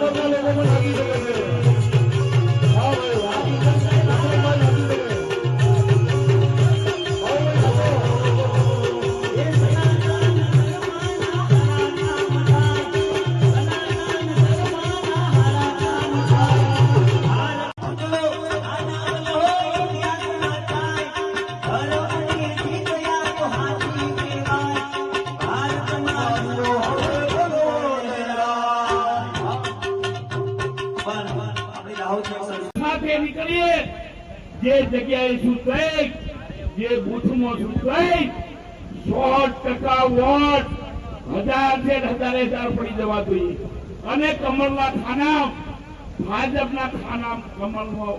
কথা বলে સાથે નીકળીએ. જે જગ્યાએ શું જે બૂથમાં શું સો ટકા વોટ હજાર છે હજારે હજાર પડી જવા જોઈએ. અને કમળના ખાના, ભાજપના ખાના કમળમાં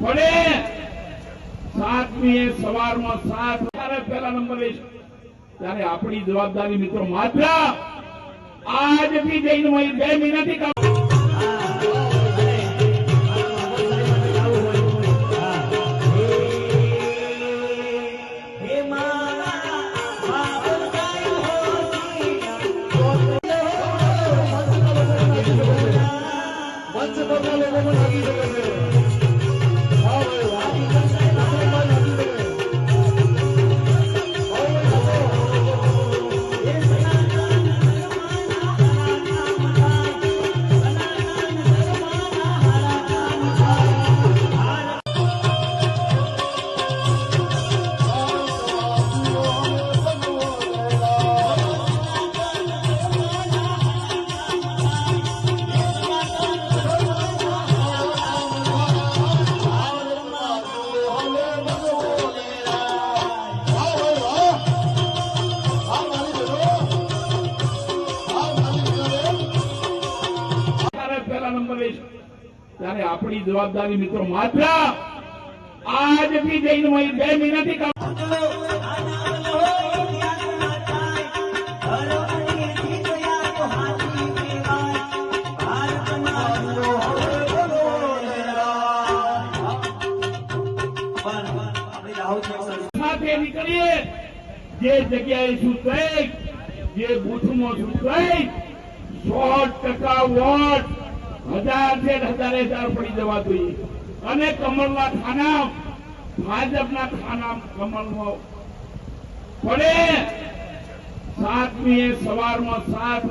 પડે. સાતમી સવારમાં સાત પહેલા નંબરે. ત્યારે આપણી જવાબદારી મિત્રો માત્ર આજથી જઈને બે મહિનાથી আচ্ছা তাহলে কোনো হাজির হয়েছে પહેલા નંબરે છે. ત્યારે આપણી જવાબદારી મિત્રો માત્ર આજથી જઈને બે મહિનાથી નીકળીએ જે જગ્યાએ શું થઈ જે બુથમાં શું થઈ સો ટકા વોટ હજાર છે હજારે હજાર પડી જવા જોઈએ. અને કમળના ખાના ભાજપના ખાના કમળમાં પડે. સાતમી સવારમાં સાત